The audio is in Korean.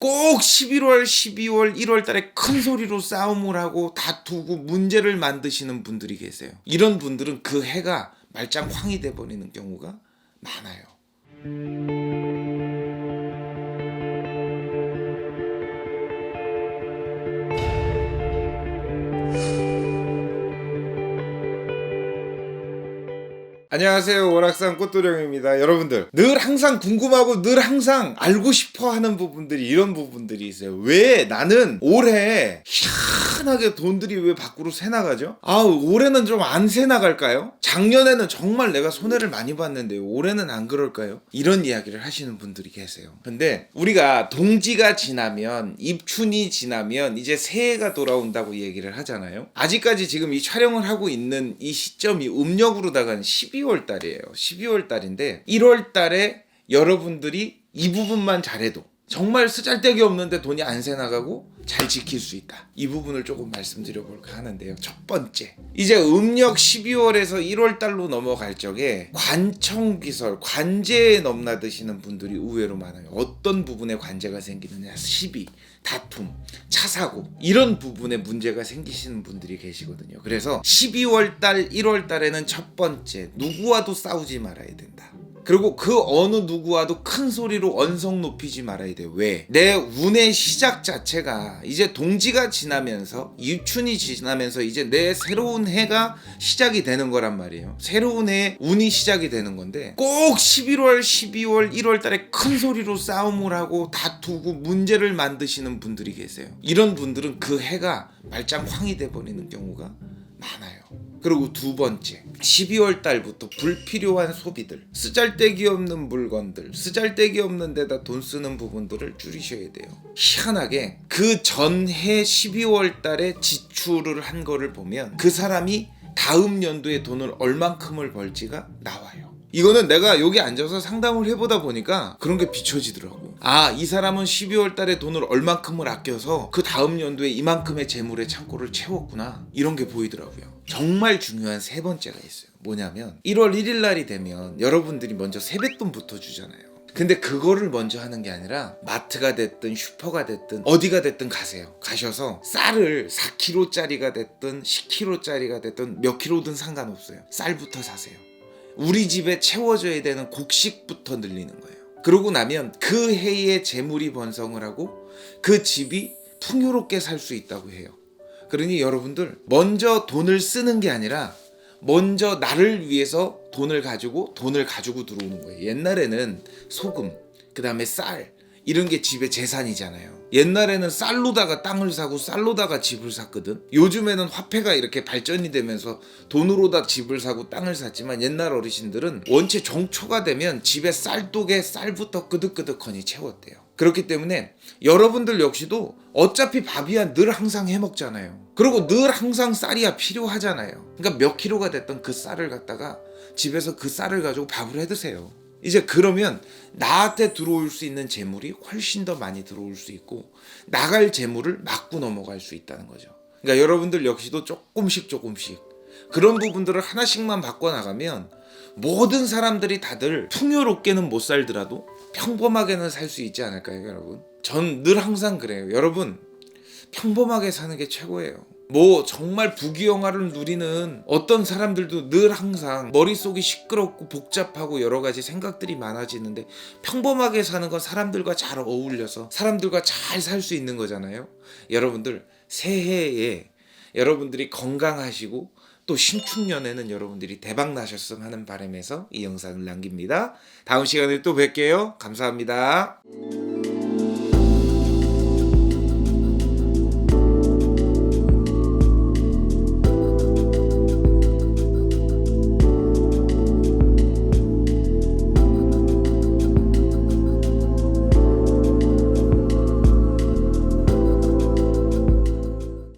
꼭 11월, 12월, 1월 달에 큰 소리로 싸움을 하고 다투고 문제를 만드시는 분들이 계세요. 이런 분들은 그 해가 말짱 황이 돼 버리는 경우가 많아요. 안녕하세요. 월악산 꽃도령입니다. 여러분들, 늘 항상 궁금하고 늘 항상 알고 싶어 하는 부분들이 이런 부분들이 있어요. 왜 나는 올해 희한하게 돈들이 왜 밖으로 새 나가죠? 아, 올해는 좀 안 새 나갈까요? 작년에는 정말 내가 손해를 많이 봤는데 올해는 안 그럴까요? 이런 이야기를 하시는 분들이 계세요. 근데 우리가 동지가 지나면 입춘이 지나면 이제 새해가 돌아온다고 얘기를 하잖아요. 아직까지 지금 이 촬영을 하고 있는 이 시점이 음력으로 다간 12월 달이에요. 12월 달인데 1월 달에 여러분들이 이 부분만 잘해도 정말 쓰잘데기 없는데 돈이 안 새 나가고 잘 지킬 수 있다. 이 부분을 조금 말씀드려 볼까 하는데요. 첫 번째. 이제 음력 12월에서 1월 달로 넘어갈 적에 관청기설, 관제에 넘나드시는 분들이 의외로 많아요. 어떤 부분에 관제가 생기느냐? 시비, 다툼, 차사고 이런 부분에 문제가 생기시는 분들이 계시거든요. 그래서 12월 달, 1월 달에는 첫 번째 누구와도 싸우지 말아야 된다. 그리고 그 어느 누구와도 큰 소리로 언성 높이지 말아야 돼. 왜? 내 운의 시작 자체가 이제 동지가 지나면서 유춘이 지나면서 이제 내 새로운 해가 시작이 되는 거란 말이에요. 새로운 해 운이 시작이 되는 건데 꼭 11월, 12월, 1월 달에 큰 소리로 싸움을 하고 다투고 문제를 만드시는 분들이 계세요. 이런 분들은 그 해가 말짱 황이 돼 버리는 경우가 많아요. 그리고 두 번째, 12월 달부터 불필요한 소비들, 쓰잘데기 없는 물건들, 쓰잘데기 없는 데다 돈 쓰는 부분들을 줄이셔야 돼요. 희한하게 그 전해 12월 달에 지출을 한 거를 보면 그 사람이 다음 연도에 돈을 얼만큼을 벌지가 나와요. 이거는 내가 여기 앉아서 상담을 해보다 보니까 그런 게 비춰지더라고. 아, 이 사람은 12월 달에 돈을 얼만큼을 아껴서 그 다음 연도에 이만큼의 재물의 창고를 채웠구나. 이런 게 보이더라고요. 정말 중요한 세 번째가 있어요. 뭐냐면 1월 1일 날이 되면 여러분들이 먼저 세뱃돈부터 주잖아요. 근데 그거를 먼저 하는 게 아니라 마트가 됐든 슈퍼가 됐든 어디가 됐든 가세요. 가셔서 쌀을 4kg짜리가 됐든 10kg짜리가 됐든 몇 킬로든 상관없어요. 쌀부터 사세요. 우리 집에 채워져야 되는 곡식부터 늘리는 거예요. 그러고 나면 그 해에 재물이 번성을 하고 그 집이 풍요롭게 살 수 있다고 해요. 그러니 여러분들 먼저 돈을 쓰는 게 아니라 먼저 나를 위해서 돈을 가지고 돈을 가지고 들어오는 거예요. 옛날에는 소금, 그 다음에 쌀 이런 게 집의 재산이잖아요. 옛날에는 쌀로다가 땅을 사고 쌀로다가 집을 샀거든. 요즘에는 화폐가 이렇게 발전이 되면서 돈으로다 집을 사고 땅을 샀지만 옛날 어르신들은 원체 정초가 되면 집에 쌀독에 쌀부터 끄덕끄덕하니 채웠대요. 그렇기 때문에 여러분들 역시도 어차피 밥이야 늘 항상 해 먹잖아요. 그리고 늘 항상 쌀이야 필요하잖아요. 그러니까 몇 킬로가 됐던 그 쌀을 갖다가 집에서 그 쌀을 가지고 밥을 해 드세요. 이제 그러면 나한테 들어올 수 있는 재물이 훨씬 더 많이 들어올 수 있고 나갈 재물을 막고 넘어갈 수 있다는 거죠. 그러니까 여러분들 역시도 조금씩 조금씩 그런 부분들을 하나씩만 바꿔 나가면 모든 사람들이 다들 풍요롭게는 못 살더라도 평범하게는 살 수 있지 않을까요, 여러분? 전 늘 항상 그래요. 여러분 평범하게 사는 게 최고예요. 뭐 정말 부귀영화를 누리는 어떤 사람들도 늘 항상 머릿속이 시끄럽고 복잡하고 여러 가지 생각들이 많아지는데 평범하게 사는 건 사람들과 잘 어울려서 사람들과 잘 살 수 있는 거잖아요. 여러분들 새해에 여러분들이 건강하시고 또 신축년에는 여러분들이 대박 나셨으면 하는 바람에서 이 영상을 남깁니다. 다음 시간에 또 뵐게요. 감사합니다.